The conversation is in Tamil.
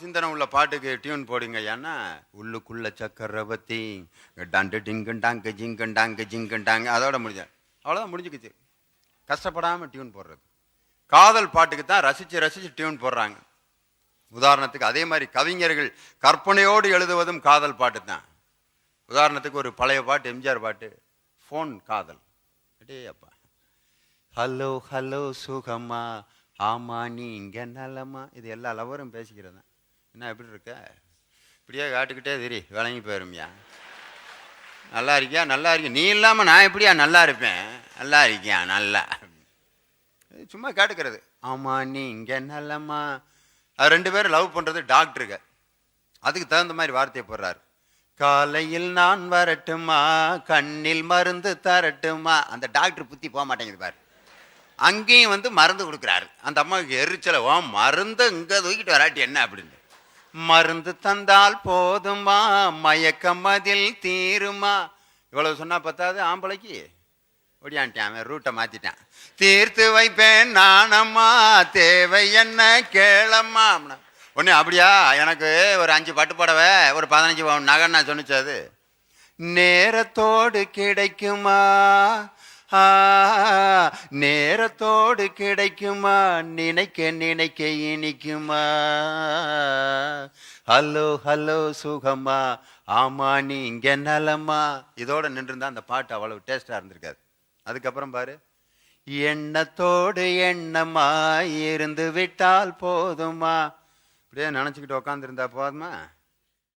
சிந்தனை உள்ள பாட்டுக்கு டியூன் போடுங்க ஏன்னா உள்ளுக்குள்ள சக்கரவர்த்தி டண்டு டிங்கு டாங்கு ஜிங்கு அதோட முடிஞ்ச அவ்வளோதான் முடிஞ்சுக்குச்சு. கஷ்டப்படாமல் டியூன் போடுறது. காதல் பாட்டுக்கு தான் ரசித்து ரசித்து டியூன் போடுறாங்க. உதாரணத்துக்கு அதே மாதிரி கவிஞர்கள் கற்பனையோடு எழுதுவதும் காதல் பாட்டு தான். உதாரணத்துக்கு ஒரு பழைய பாட்டு எம்ஜிஆர் பாட்டு ஃபோன் காதல். அடே அப்பா. ஹலோ ஹலோ சுகமா ஆமா நீ இங்கே நலமா இது எல்லா லவரும் பேசிக்கிறது தான். என்ன எப்படி இருக்க? இப்படியே காட்டுக்கிட்டே தெரி விளங்கி போயிருமியா. நல்லா இருக்கியா? நல்லா இருக்கியா? நீ இல்லாமல் நான் எப்படியா நல்லா இருப்பேன்? நல்லா இருக்கியா? நல்லா. சும்மா கேட்டுக்கிறது. ஆமாம் நீ இங்கே நல்லம்மா. அது ரெண்டு பேரும் லவ் பண்ணுறது டாக்டருங்க அதுக்கு தகுந்த மாதிரி வார்த்தையை போடுறாரு. காலையில் நான் வரட்டுமா கண்ணில் மருந்து தரட்டுமா அந்த டாக்டர் புத்தி போக மாட்டேங்குது பாரு. அங்கேயும் வந்து மருந்து கொடுக்குறாரு. அந்த அம்மாவுக்கு எரிச்சல ஓ மருந்து இங்கே தூக்கிட்டு வராட்டி என்ன? அப்படின்னு. மருந்து தந்தால் போதுமா? மயக்கம் அதில் தீருமா? இவ்வளவு சொன்னா பத்தாது ஆம்பளைக்கு. ஒடியான்ட்டான் அவன் ரூட்டை மாத்திட்டான். தீர்த்து வைப்பேன் நானம்மா தேவை என்ன கேளம்மா ஒன்று அப்படியா? எனக்கு ஒரு அஞ்சு பட்டு புடவை ஒரு பதினஞ்சு பவுன் நகை சொன்னிச்சு அது. நேரத்தோடு கிடைக்கும் நேரத்தோடு கிடைக்குமா? நினைக்க நினைக்க இனிக்குமா? ஹலோ ஹலோ சுகமா ஆமா நீ இங்க நலமா இதோட நின்றுருந்தா அந்த பாட்டு அவ்வளவு டேஸ்டா இருந்திருக்காது. அதுக்கப்புறம் பாரு. எண்ணத்தோடு எண்ணமா இருந்து விட்டால் போதுமா இப்படியே நினச்சிக்கிட்டு உக்காந்துருந்தா போதுமா?